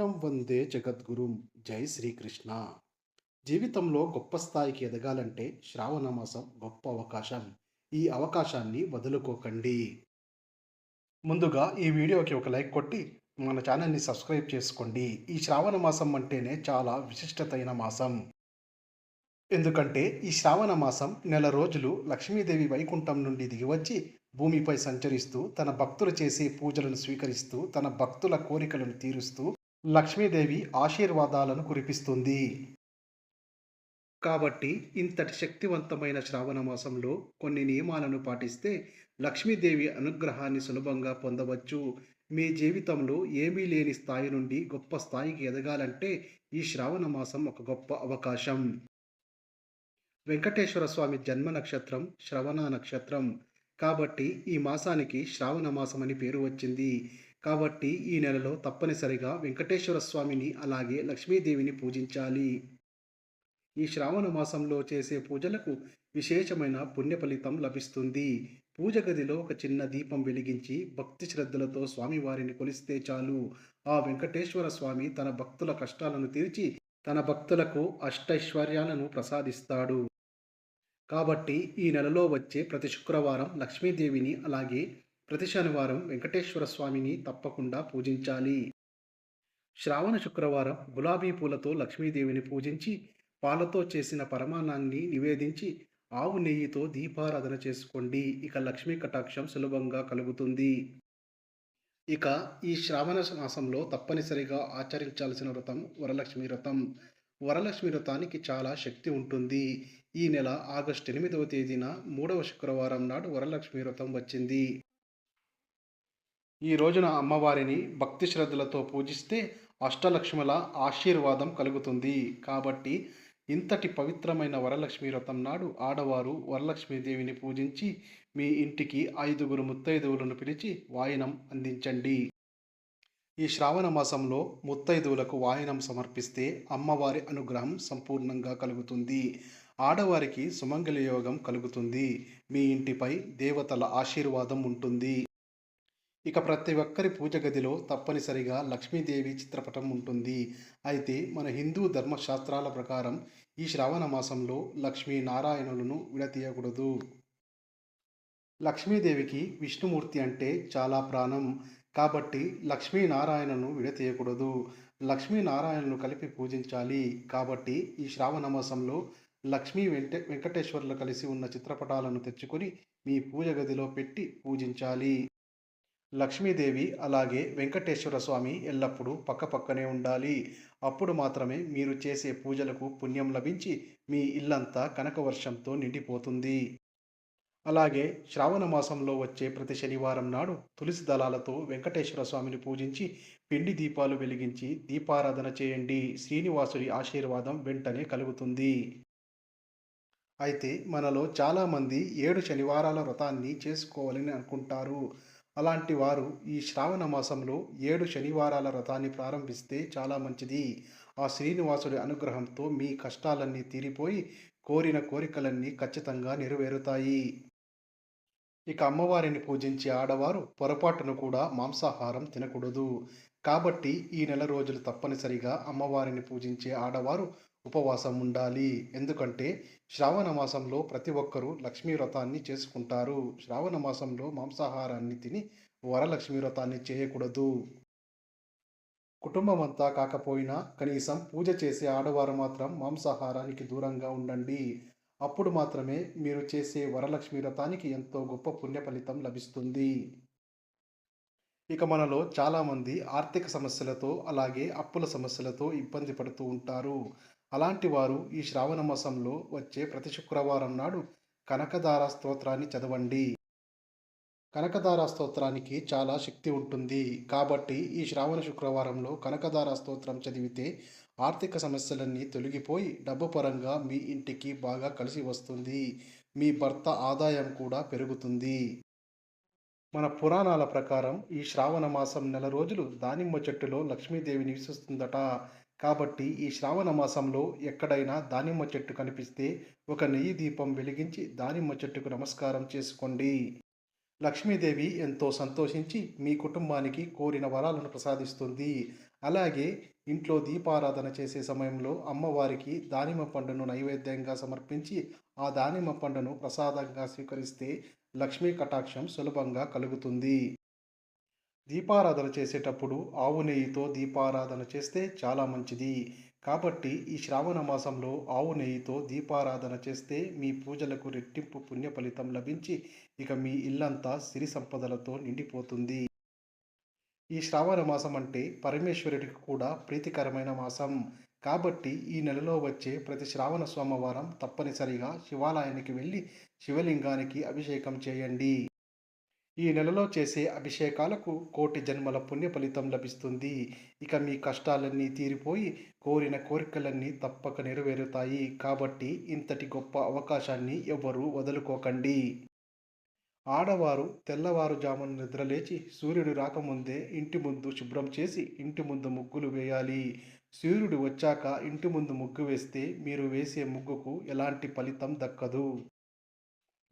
కృష్ణం వందే జగద్గురుం. జై శ్రీకృష్ణ. జీవితంలో గొప్ప స్థాయికి ఎదగాలంటే శ్రావణ మాసం గొప్ప అవకాశం. ఈ అవకాశాన్ని వదులుకోకండి. ముందుగా ఈ వీడియోకి ఒక లైక్ కొట్టి మన ఛానల్ని సబ్స్క్రైబ్ చేసుకోండి. ఈ శ్రావణ మాసం అంటేనే చాలా విశిష్టతైన మాసం. ఎందుకంటే ఈ శ్రావణ మాసం నెల రోజులు లక్ష్మీదేవి వైకుంఠం నుండి దిగివచ్చి భూమిపై సంచరిస్తూ తన భక్తులు చేసే పూజలను స్వీకరిస్తూ తన భక్తుల కోరికలను తీరుస్తూ లక్ష్మీదేవి ఆశీర్వాదాలను కురిపిస్తుంది. కాబట్టి ఇంతటి శక్తివంతమైన శ్రావణ మాసంలో కొన్ని నియమాలను పాటిస్తే లక్ష్మీదేవి అనుగ్రహాన్ని సులభంగా పొందవచ్చు. మీ జీవితంలో ఏమీ లేని స్థాయి నుండి గొప్ప స్థాయికి ఎదగాలంటే ఈ శ్రావణ మాసం ఒక గొప్ప అవకాశం. వెంకటేశ్వర స్వామి జన్మ నక్షత్రం శ్రవణ నక్షత్రం. కాబట్టి ఈ మాసానికి శ్రావణ మాసం అని పేరు వచ్చింది. కాబట్టి ఈ నెలలో తప్పనిసరిగా వెంకటేశ్వర స్వామిని అలాగే లక్ష్మీదేవిని పూజించాలి. ఈ శ్రావణ మాసంలో చేసే పూజలకు విశేషమైన పుణ్య ఫలితం లభిస్తుంది. పూజ గదిలో ఒక చిన్న దీపం వెలిగించి భక్తి శ్రద్ధలతో స్వామివారిని కొలిస్తే చాలు. ఆ వెంకటేశ్వర స్వామి తన భక్తుల కష్టాలను తీర్చి తన భక్తులకు అష్టైశ్వర్యాలను ప్రసాదిస్తాడు. కాబట్టి ఈ నెలలో వచ్చే ప్రతి శుక్రవారం లక్ష్మీదేవిని అలాగే ప్రతి శనివారం వెంకటేశ్వర స్వామిని తప్పకుండా పూజించాలి. శ్రావణ శుక్రవారం గులాబీ పూలతో లక్ష్మీదేవిని పూజించి పాలతో చేసిన పరమాణాన్ని నివేదించి ఆవు నెయ్యితో దీపారాధన చేసుకోండి. ఇక లక్ష్మీ కటాక్షం సులభంగా కలుగుతుంది. ఇక ఈ శ్రావణ మాసంలో తప్పనిసరిగా ఆచరించాల్సిన వ్రతం వరలక్ష్మి వ్రతం. వరలక్ష్మి వ్రతానికి చాలా శక్తి ఉంటుంది. ఈ నెల ఆగస్టు ఎనిమిదవ తేదీన మూడవ శుక్రవారం నాడు వరలక్ష్మి వ్రతం వచ్చింది. ఈ రోజున అమ్మవారిని భక్తి శ్రద్ధలతో పూజిస్తే అష్టలక్ష్ముల ఆశీర్వాదం కలుగుతుంది. కాబట్టి ఇంతటి పవిత్రమైన వరలక్ష్మి వ్రతం నాడు ఆడవారు వరలక్ష్మీదేవిని పూజించి మీ ఇంటికి ఐదుగురు ముత్తైదువులను పిలిచి వాయనం అందించండి. ఈ శ్రావణ మాసంలో ముత్తైదువులకు వాయనం సమర్పిస్తే అమ్మవారి అనుగ్రహం సంపూర్ణంగా కలుగుతుంది. ఆడవారికి సుమంగళ యోగం కలుగుతుంది. మీ ఇంటిపై దేవతల ఆశీర్వాదం ఉంటుంది. ఇక ప్రతి ఒక్కరి పూజ గదిలో తప్పనిసరిగా లక్ష్మీదేవి చిత్రపటం ఉంటుంది. అయితే మన హిందూ ధర్మశాస్త్రాల ప్రకారం ఈ శ్రావణ మాసంలో లక్ష్మీ నారాయణులను విడతీయకూడదు. లక్ష్మీదేవికి విష్ణుమూర్తి అంటే చాలా ప్రాణం. కాబట్టి లక్ష్మీనారాయణను విడతీయకూడదు. లక్ష్మీనారాయణను కలిపి పూజించాలి. కాబట్టి ఈ శ్రావణ మాసంలో లక్ష్మీ వెంట వెంకటేశ్వర్లు కలిసి ఉన్న చిత్రపటాలను తెచ్చుకొని మీ పూజ గదిలో పెట్టి పూజించాలి. లక్ష్మీదేవి అలాగే వెంకటేశ్వర స్వామి ఎల్లప్పుడూ పక్కపక్కనే ఉండాలి. అప్పుడు మాత్రమే మీరు చేసే పూజలకు పుణ్యం లభించి మీ ఇల్లంతా కనకవర్షంతో నిండిపోతుంది. అలాగే శ్రావణ మాసంలో వచ్చే ప్రతి శనివారం నాడు తులసి దళాలతో వెంకటేశ్వర స్వామిని పూజించి పిండి దీపాలు వెలిగించి దీపారాధన చేయండి. శ్రీనివాసుడి ఆశీర్వాదం వెంటనే కలుగుతుంది. అయితే మనలో చాలామంది ఏడు శనివారాల వ్రతాన్ని చేసుకోవాలని అనుకుంటారు. అలాంటి వారు ఈ శ్రావణ మాసంలో ఏడు శనివారాల వ్రతాన్ని ప్రారంభిస్తే చాలా మంచిది. ఆ శ్రీనివాసుడి అనుగ్రహంతో మీ కష్టాలన్నీ తీరిపోయి కోరిన కోరికలన్నీ ఖచ్చితంగా నెరవేరుతాయి. ఇక అమ్మవారిని పూజించే ఆడవారు పొరపాటును కూడా మాంసాహారం తినకూడదు. కాబట్టి ఈ నెల రోజులు తప్పనిసరిగా అమ్మవారిని పూజించే ఆడవారు ఉపవాసం ఉండాలి. ఎందుకంటే శ్రావణ మాసంలో ప్రతి ఒక్కరూ లక్ష్మీ వ్రతాన్ని చేసుకుంటారు. శ్రావణ మాసంలో మాంసాహారాన్ని తిని వరలక్ష్మీ వ్రతాన్ని చేయకూడదు. కుటుంబం అంతా కాకపోయినా కనీసం పూజ చేసే ఆడవారు మాత్రం మాంసాహారానికి దూరంగా ఉండండి. అప్పుడు మాత్రమే మీరు చేసే వరలక్ష్మీ వ్రతానికి ఎంతో గొప్ప పుణ్య ఫలితం లభిస్తుంది. ఇక మనలో చాలామంది ఆర్థిక సమస్యలతో అలాగే అప్పుల సమస్యలతో ఇబ్బంది పడుతూ ఉంటారు. అలాంటి వారు ఈ శ్రావణ మాసంలో వచ్చే ప్రతి శుక్రవారం నాడు కనకదార స్తోత్రాన్ని చదవండి. కనకదార స్తోత్రానికి చాలా శక్తి ఉంటుంది. కాబట్టి ఈ శ్రావణ శుక్రవారంలో కనకదార స్తోత్రం చదివితే ఆర్థిక సమస్యలన్నీ తొలగిపోయి డబ్బు పరంగా మీ ఇంటికి బాగా కలిసి వస్తుంది. మీ భర్త ఆదాయం కూడా పెరుగుతుంది. మన పురాణాల ప్రకారం ఈ శ్రావణ మాసం నెల రోజులు దానిమ్మ చెట్టులో లక్ష్మీదేవి నివసిస్తుందట. కాబట్టి ఈ శ్రావణ మాసంలో ఎక్కడైనా దానిమ్మ చెట్టు కనిపిస్తే ఒక నెయ్యి దీపం వెలిగించి దానిమ్మ చెట్టుకు నమస్కారం చేసుకోండి. లక్ష్మీదేవి ఎంతో సంతోషించి మీ కుటుంబానికి కోరిన వరాలను ప్రసాదిస్తుంది. అలాగే ఇంట్లో దీపారాధన చేసే సమయంలో అమ్మవారికి దానిమ్మ పండును నైవేద్యంగా సమర్పించి ఆ దానిమ్మ పండును ప్రసాదంగా స్వీకరిస్తే లక్ష్మీ కటాక్షం సులభంగా కలుగుతుంది. దీపారాధన చేసేటప్పుడు ఆవు నెయ్యితో దీపారాధన చేస్తే చాలా మంచిది. కాబట్టి ఈ శ్రావణ మాసంలో ఆవు నెయ్యితో దీపారాధన చేస్తే మీ పూజలకు రెట్టింపు పుణ్య ఫలితం లభించి ఇక మీ ఇల్లంతా సిరి సంపదలతో నిండిపోతుంది. ఈ శ్రావణ మాసం అంటే పరమేశ్వరుడికి కూడా ప్రీతికరమైన మాసం. కాబట్టి ఈ నెలలో వచ్చే ప్రతి శ్రావణ సోమవారం తప్పనిసరిగా శివాలయానికి వెళ్ళి శివలింగానికి అభిషేకం చేయండి. ఈ నెలలో చేసే అభిషేకాలకు కోటి జన్మల పుణ్య ఫలితం లభిస్తుంది. ఇక మీ కష్టాలన్నీ తీరిపోయి కోరిన కోరికలన్నీ తప్పక నెరవేరుతాయి. కాబట్టి ఇంతటి గొప్ప అవకాశాన్ని ఎవ్వరూ వదులుకోకండి. ఆడవారు తెల్లవారుజామున నిద్రలేచి సూర్యుడు రాకముందే ఇంటి ముందు శుభ్రం చేసి ఇంటి ముందు ముగ్గులు వేయాలి. సూర్యుడు వచ్చాక ఇంటి ముందు ముగ్గు వేస్తే మీరు వేసే ముగ్గుకు ఎలాంటి ఫలితం దక్కదు.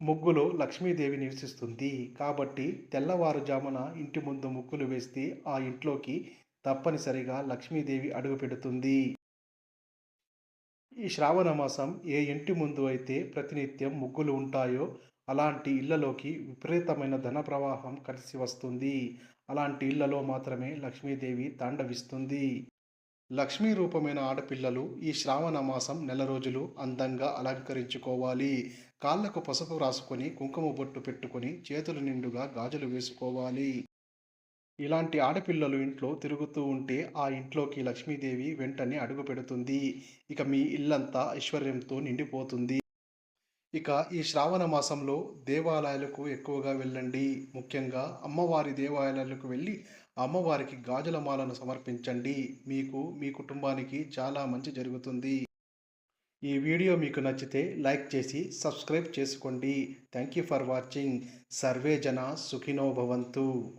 ముగ్గులో లక్ష్మీదేవి నివసిస్తుంది. కాబట్టి తెల్లవారుజామున ఇంటి ముందు ముగ్గులు వేస్తే ఆ ఇంట్లోకి తప్పనిసరిగా లక్ష్మీదేవి అడుగు పెడుతుంది. ఈ శ్రావణ మాసం ఏ ఇంటి ముందు అయితే ప్రతినిత్యం ముగ్గులు ఉంటాయో అలాంటి ఇళ్ళలోకి విపరీతమైన ధన ప్రవాహం కలిసి వస్తుంది. అలాంటి ఇళ్ళలో మాత్రమే లక్ష్మీదేవి తాండవిస్తుంది. లక్ష్మీ రూపమైన ఆడపిల్లలు ఈ శ్రావణ మాసం నెల రోజులు అందంగా అలంకరించుకోవాలి. కాళ్ళకు పసుపు రాసుకొని కుంకుమ బొట్టు పెట్టుకొని చేతులు నిండుగా గాజులు వేసుకోవాలి. ఇలాంటి ఆడపిల్లలు ఇంట్లో తిరుగుతూ ఉంటే ఆ ఇంట్లోకి లక్ష్మీదేవి వెంటనే అడుగు పెడుతుంది. ఇక మీ ఇల్లంతా ఐశ్వర్యంతో నిండిపోతుంది. ఇక ఈ శ్రావణ మాసంలో దేవాలయాలకు ఎక్కువగా వెళ్ళండి. ముఖ్యంగా అమ్మవారి దేవాలయాలకు వెళ్ళి అమ్మవారికి గాజుల మాలను సమర్పించండి. మీకు మీ కుటుంబానికి చాలా మంచి జరుగుతుంది. ఈ వీడియో మీకు నచ్చితే లైక్ చేసి సబ్స్క్రైబ్ చేసుకోండి. Thank you for watching. Survey జన సుఖినో భవంతు.